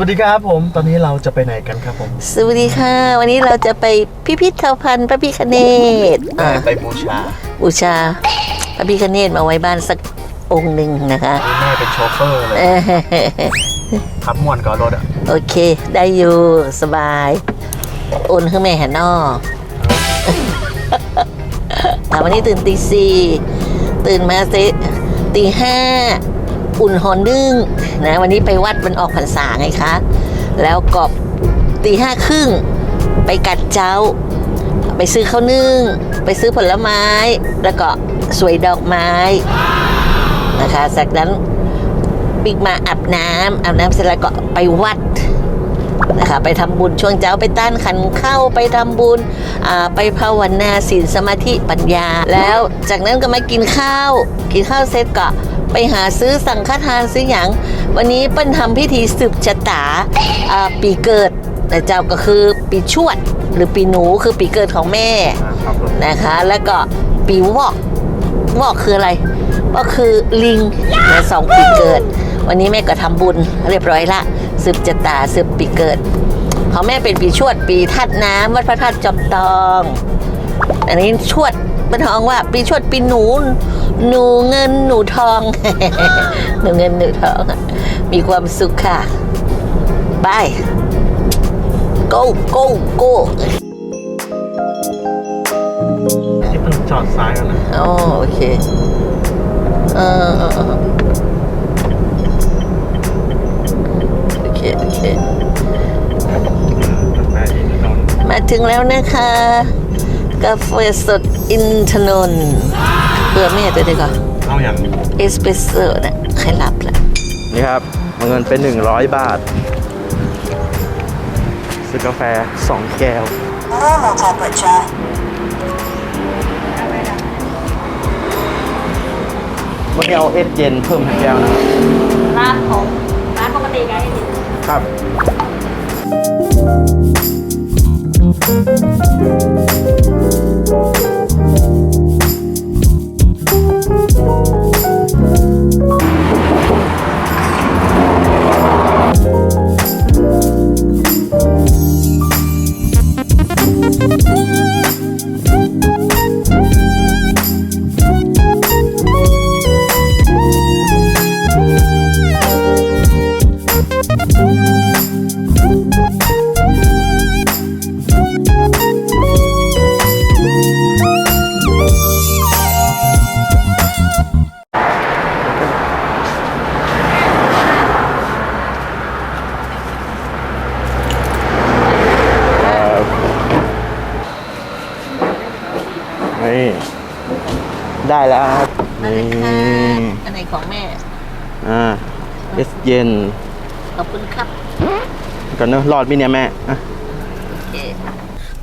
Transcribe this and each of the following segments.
วัสดีครับผม ตอนนี้เราจะไปไหนกันครับผมสวัสดีค่ะ วันนี้เราจะไปพิพิธภัณฑ์พระพิคเนตอ่าไปบูชาบูชาพระพิคเนตมาไว้บ้านสักองค์หนึ่งนะคะ แม่เป็นโชเฟอร์เลยเอ้ยขับม่วนก่อนรถอะโอเค ได้อยู่สบาย โอนขึ้นแม่แหนนอแต่วันนี้ตื่นตีสี่ตื่นมาเซตีห้า อุ่นหอนนึ่งนะวันนี้ไปวัดมันออกพรรษาไงคะ แล้วกอบตีห้าครึ่งไปกัดเจ้า ไปซื้อข้าวนึ่ง ไปซื้อผลไม้ แล้วก็สวยดอกไม้นะคะจากนั้นปิกมาอาบน้ำอาบน้ำเสร็จแล้วก็ไปวัด นะคะไปทำบุญช่วงเช้าไปต้านขันเข้าไปทำบุญอ่าไปภาวนาศีลสมาธิปัญญา แล้วจากนั้นก็มากินข้าว กินข้าวเสร็จก็ไปหาซื้อสังฆทานซื้ออย่าง วันนี้เปิ้นทำพิธีสืบชะตาอ่าปีเกิดแต่เจ้าก็คือปีชวด หรือปีหนูคือปีเกิดของแม่อ่าขับรถนะคะ แล้วก็ปีวอกวอกคืออะไรก็คือลิงในสองปีเกิด วันนี้แม่ก็ทำบุญเรียบร้อยละ สืบจตาสืบปีเกิดของแม่เป็นปีชวดปีทัดน้ำวัดพระธาตุจอมตอง อันนี้ชวดเป็นทองว่า ปีชวดปีหนู หนูเงินหนูทองหนูเงินหนูทอง มีความสุขค่ะบาย go go go ที่มันจอดซ้ายกันนะอ๋อโอเค เออ ม่ที่นอนมาถึงแล้วนะคะ กาแฟสดอินทนนท์เพื่อแม่ตัวเดียวก่อนเอาอย่างเอสเปรสโซ่นะใครหลับละนี่ครับเอาเงินเป็น 100 บาท ซื้อกาแฟ 2 แก้ว Normal temperature. เมื่อกี้เอาเอสเย็นเพิ่มให้แก้วนะครับร้านของร้านปกติไง ครับนี่ อ่าเอสเย็นขอบคุณครับก่อนเนอะรอดมิเนี่ยแม่อะโอเค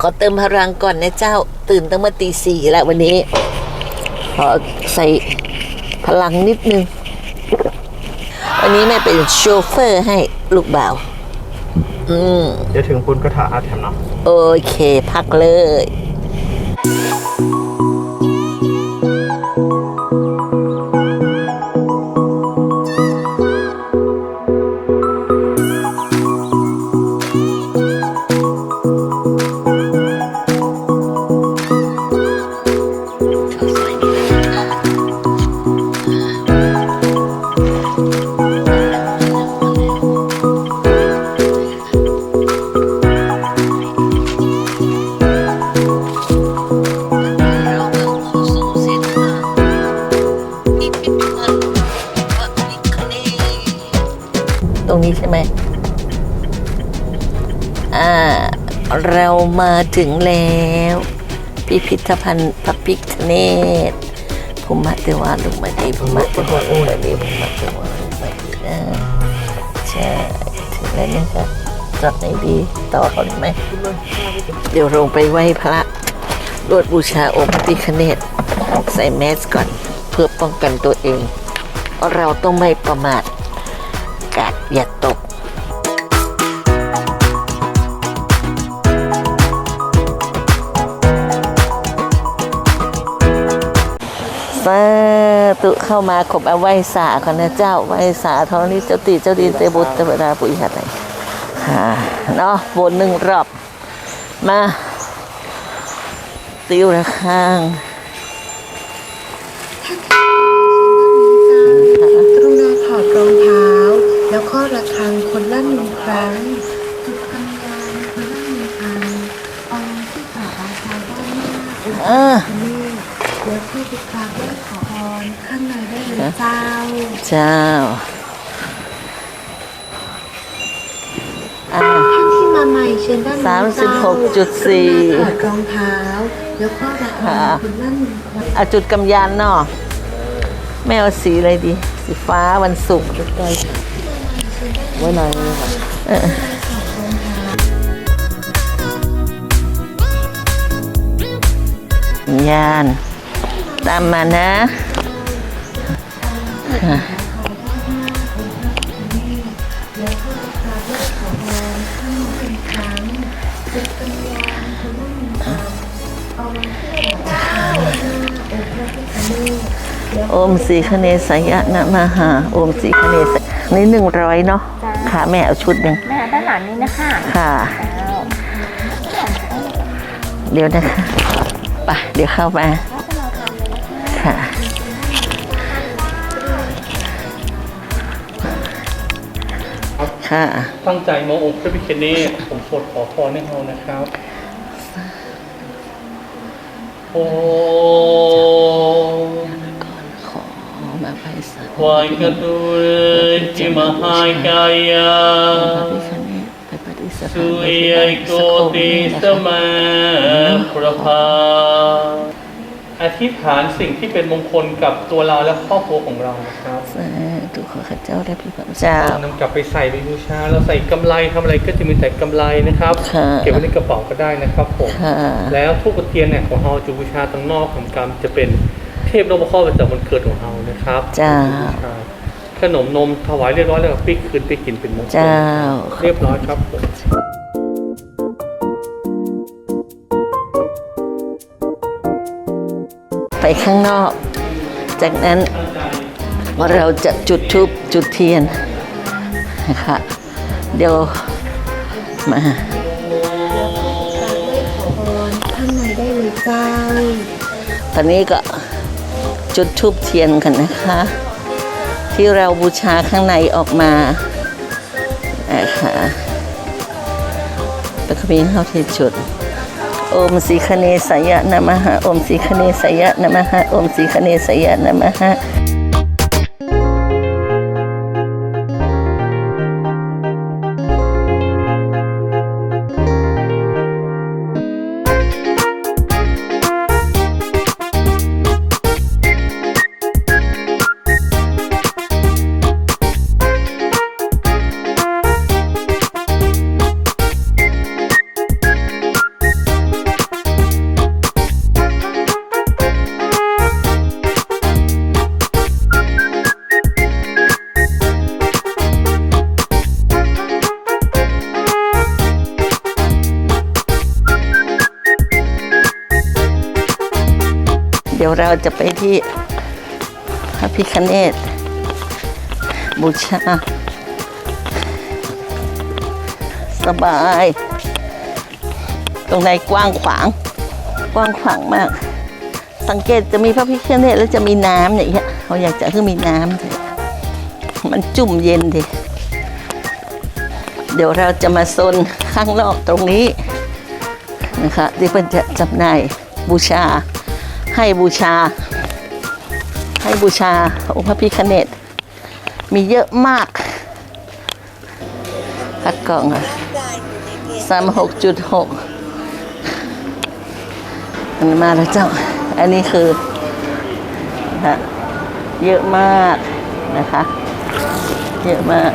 ขอเติมพลังก่อนนะเจ้า ตื่นตั้งแต่ตีสี่แล้ววันนี้ ขอใส่พลังนิดนึง วันนี้แม่เป็นโชเฟอร์ให้ลูกบ่าว อืมเดี๋ยวถึงปุ้นก็ถาอาแถมเนาะโอเค พักเลย เรามาถึงแล้ว พิพิธภัณฑ์พระพิฆเนศภูมิเทวาลุมาดีภูมิเทวาลุมาดีภูมิเทวาลุมาดีนะใช่ถึงแล้วนะคะจอดไหนดีต่อก่อนไหมเดี๋ยวลงไปไหว้พระรวดบูชาองค์พระพิฆเนศใส่แมสก่อน เพื่อป้องกันตัวเอง เราต้องไม่ประมาทกาดอย่าตก ธุเข้ามาขบเอาไหว้สาก่อนนะเจ้าไหว้สาท้องนี้เจ้าตีเจ้าดีเตบุตรเทวดาปุยหัดไหนค่ะเนาะวนหนึ่งรอบ มา ติวระฆังกรุณาถอดรองเท้า แล้วก็ระฆังคนละหนึ่งครั้งจุดกำยานคนละหนึ่งอันเอาไว้ที่ขาอาชาด้านหน้าองค์เออพระเนตรแล้วเข้าไปกราบไหว้ ขอพรข้างในได้เลยเจ้า เจ้าอ่าท่านที่มาใหม่เชิญด้านนี้สามสิบหกเจ้าจุดสี่กรุณาถอดรองเท้าแล้วก็ระฆังคนละหนึ่งครั้งเอาจุดกำยานเนาะแม่เอาสีอะไรดี สีฟ้าวันศุกร์ไว้ในเลยครับยาน ตามมานะ โอมสีคเนสยะนะมาหา โอมสีคเนสยนี่หนึ่งร้อยเนาะค่ะแม่เอาชุดหนึ่งแม่ด้านหลังนี้นะคะ ค่ะ เดี๋ยวนะคะ ไป เดี๋ยวเข้ามา ค่ะ ตั้งใจมององค์พระพิคเนตผมสวดขอพรให้เรานะครับ โอ้ขอมาไปสักวายกตุเรจิมหายายาพระพิฆเนศไปปฏิสถานสุยยโกติสมาประภา อธิษฐานสิ่งที่เป็นมงคลกับตัวเราและครอบครัวของเรานะครับสาธุขอข้าเจ้าได้พิพากษาเจ้านำกลับไปใส่ไปบูชา เราใส่กำไรทำอะไรก็จะมีแต่กำไรนะครับค่ะเก็บไว้ในกระเป๋าก็ได้นะครับผมค่ะแล้วทูบเทียนเนี่ยของเราจะบูชาตรงนอกของกรรมจะเป็นเทพนพเคราะห์ประจำวันเกิดของเรานะครับเจ้าบูชาขนมนมถวายเรียบร้อยแล้วก็ปิกคืนไปกินเป็นมงคลเจ้าเรียบร้อยครับผม ไปข้างนอก จากนั้นเราจะจุดทูบจุดเทียนนะคะเดี๋ยวมากราบไหว้ขอพรข้างในได้เลยเจ้าตอนนี้ก็จุดทูบเทียนกันนะคะ ที่เราบูชาข้างในออกมานะคะแล้วก็มีเข้าที่จุด โอมสีคเนสยะนะมหะโอมสีคเนสยะนะมหะโอมสีคเนสยะนะมหะ เราจะไปที่พระพิคเนตบูชา สบาย ตรงในกว้างขวาง กว้างขวางมาก สังเกตจะมีพระพิคเนตแล้วจะมีน้ำอย่างเงี้ยเขาอยากจะให้มีน้ำมันจุ่มเย็นดิเดี๋ยวเราจะมาโซนข้างนอกตรงนี้นะคะที่เพิ่นจะจำหน่ายบูชา ให้บูชา ให้บูชาองค์พระพิฆเนศมีเยอะมากคัดกล่องอะสามหกจุดหกอันมาแล้วเจ้า อันนี้คือนะเยอะมากนะคะ เยอะมาก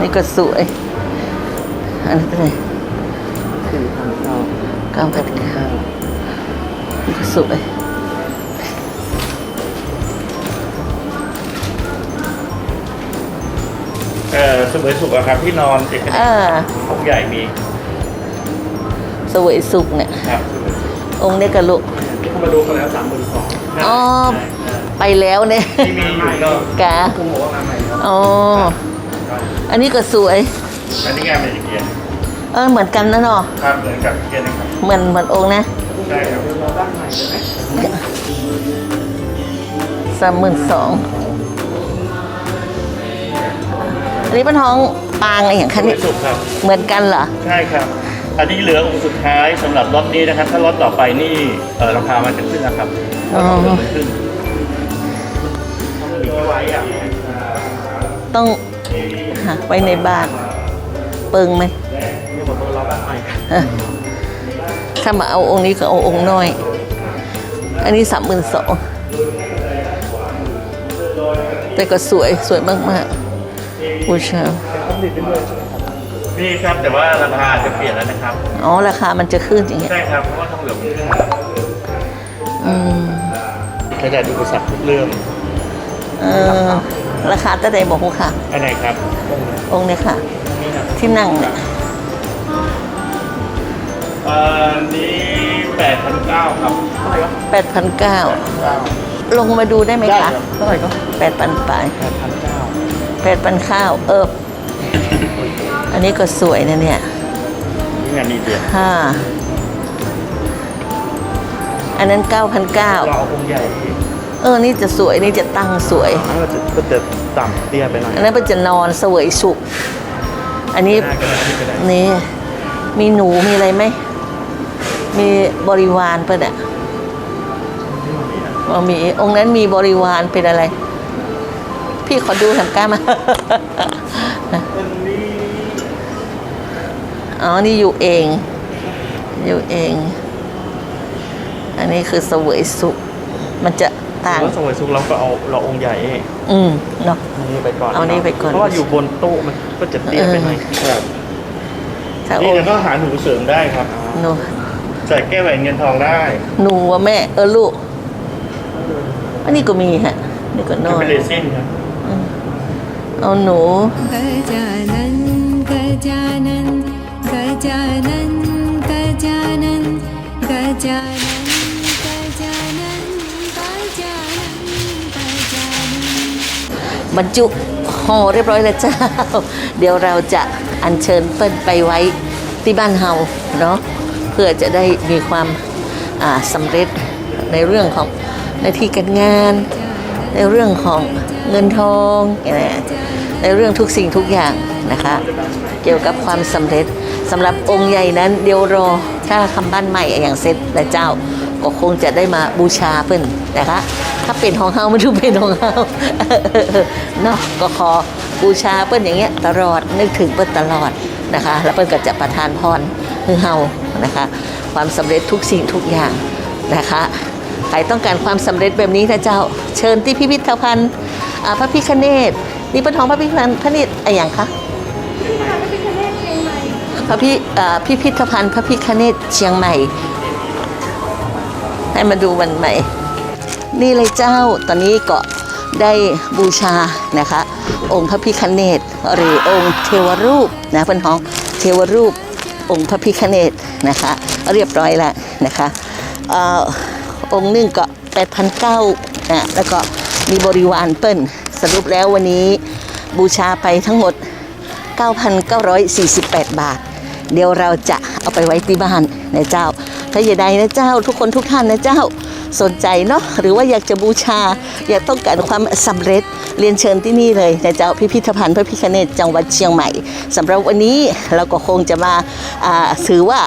นี่ก็สวยอันนี้เท่าไหร่ สี่พันเก้า เก้าพันเก้านี่ก็สวยเออเสมอสุขอะครับที่นอนเอกอ่าห้องใหญ่มีสวยสุกเนี่ย ครับองค์นี้กระลุกเข้ามาดูกันแล้วสามหมื่นสองอ๋อ ไปแล้วเนี่ยที่มีอยู่ก็กะคุณบอกว่ามาใหม่ครับอ๋อ อันนี้ก็สวย อันนี้งานเป็นอีกเกียร์ เออเหมือนกันนะเนาะครับเหมือนกับเกียร์นะครับเหมือนเหมือนองค์นะใช่ครับเราด้านใหม่ใช่ไหมสามหมื่นสองอันนี้เป็นท้องปางอะไรอย่างคันนี้สุดครับเหมือนกันเหรอ ใช่ครับ อันนี้เหลือองค์สุดท้ายสำหรับล็อตนี้นะครับ ถ้าล็อตต่อไปนี่เอ่อราคามันจะขึ้นนะครับอ๋อเหลือมันขึ้นมีไว้อะต้องหาไว้ในบ้าน เปิงไหม นี่ผมต้องรอด้านใหม่เออถ้ามาเอาองค์นี้ก็เอาองค์น้อย อันนี้สามหมื่นสองแต่ก็สวยสวยมากๆบูชานี่ครับแต่ว่าราคาจะเปลี่ยนแล้วนะครับ อ๋อ ราคามันจะขึ้นอย่างเงี้ย ใช่ครับ เพราะว่าทองเหลืองมันขึ้นอืมใช้ได้ดูบริษัททุกเรื่องเออราคาตั้งแต่บอกค่ะ อันไหนครับ องค์เนี้ค่ะนี่นะที่นั่งเนี่ย อันนี้แปดพันเก้าครับเท่าไหร่ครับแปดพันเก้าเก้าลงมาดูได้ไหมได้คะครับเท่าไหร่ครับแปดพันปลายแปดพันเก้าแปดพันข้าวเอออันนี้ก็สวยนะเนี่ยนี่งานดีเดือนห้าอันนั้นเก้าพันเก้าเราเอาองค์ใหญ่เออ นี่จะสวยนี่จะตั้งสวย อันนั้นก็จะก็จะต่ำเตี้ยไปหน่อยอันนั้นเป็นจะนอนเสวยสุข อันนี้ ได้ก็ได้นี่ก็ได้นี่มีหนูมีอะไรไหม มีบริวารเปะเนี่ยว่ามีองค์นั้นมีบริวารเป็นอะไร พี่ขอดูทำกล้ามาอ๋อ นี่อยู่เอง อยู่เอง อันนี้คือเสวยสุข มันจะต่างแล้วสวยสุกเราก็เอาเราองค์ใหญ่อืมเนาะอันนี้ไปก่อน เอานี่ไปก่อน เพราะว่าอยู่บนโต๊ะมันก็จะเตี้ยไปหน่อยครับถ้านี่องแล้วค์ก็หาหนูเสริมได้ครับหนู ใส่แก้วแหวนเงินทองได้หนูว่าแม่ เออลูก อันนี้ก็มีฮะนี่ก็นอนเป็นเลซินครับเอาหนู गजानन गजानन गजानन गजानन गजानन गजानन गजानन บรรจุห่อเรียบร้อยแล้วเจ้า เดี๋ยวเราจะอัญเชิญเปิ้ลไปไว้ที่บ้านเฮาเนาะ เพื่อจะได้มีความาสำเร็จในเรื่องของหน้าที่การงาน ในเรื่องของเงินทองในเรื่องทุกสิ่งทุกอย่างนะคะเกี่ยวกับความสำเร็จสำหรับองค์ใหญ่นั้นเดี๋ยวรอถ้าคำบ้านใหม่อย่างเสร็จแล้วเจ้าก็คงจะได้มาบูชาเพิ่นนะคะ ถ้าเป็นของเฮาไม่รู้เป็นของเฮาเนาะก็ขอบูชาเปิ้นอย่างเงี้ยตลอดนึกถึงเปิ้นตลอดนะคะ แล้วเปิ้นก็จะประทานพรให้เฮา นะคะความสำเร็จทุกสิ่งทุกอย่างนะคะใครต้องการความสำเร็จแบบนี้นะเจ้าเชิญที่พิพิธภัณฑ์อ่าพระพิคเนตนี่เป็นของพระพิคเนตพระนิตอะไรอย่างคะพระพิอ่าพิพิธภัณฑ์พระพิคเนตเชียงใหม่ ให้มาดูวันใหม่ นี่เลยเจ้าตอนนี้ก็ได้บูชานะคะ องค์พระพิคเนตหรือองค์เทวรูปนะเป็นของเทวรูป องค์พระพิคเนตนะคะ เรียบร้อยแล้วนะคะออองค์หนึ่งก็แปดพันเก้านะแล้วก็มีบริวารเปิ้ลสรุปแล้ววันนี้บูชาไปทั้งหมด 9,948 บาท เดี๋ยวเราจะเอาไปไว้ที่บ้านนะเจ้า ถ้าอย่าใดนะเจ้า ทุกคนทุกท่านนะเจ้าสนใจเนาะหรือว่าอยากจะบูชา อยากต้องการความสำเร็จ เรียนเชิญที่นี่เลยนะเจ้าพิพิธภัณฑ์พระพิคเนตจังหวัดเชียงใหม่สำหรับวันนี้เราก็คงจะมาถือว่า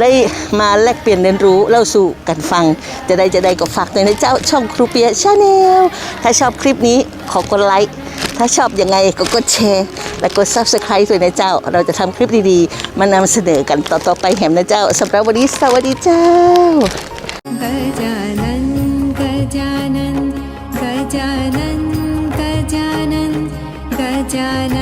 ได้มาแลกเปลี่ยนเรียนรู้เล่าสู่กันฟัง จะได้จะได้ก็ฝากด้วยนะเจ้าช่องครูเปียชาแนลถ้าชอบคลิปนี้ขอกดไลค์ถ้าชอบยังไงก็กดแชร์ และกด subscribe ด้วยนะเจ้า เราจะทำคลิปดีๆ มานำเสนอกันต่อๆไปแหมนะเจ้าสำหรับวันนี้สวัสดีเจ้า जाना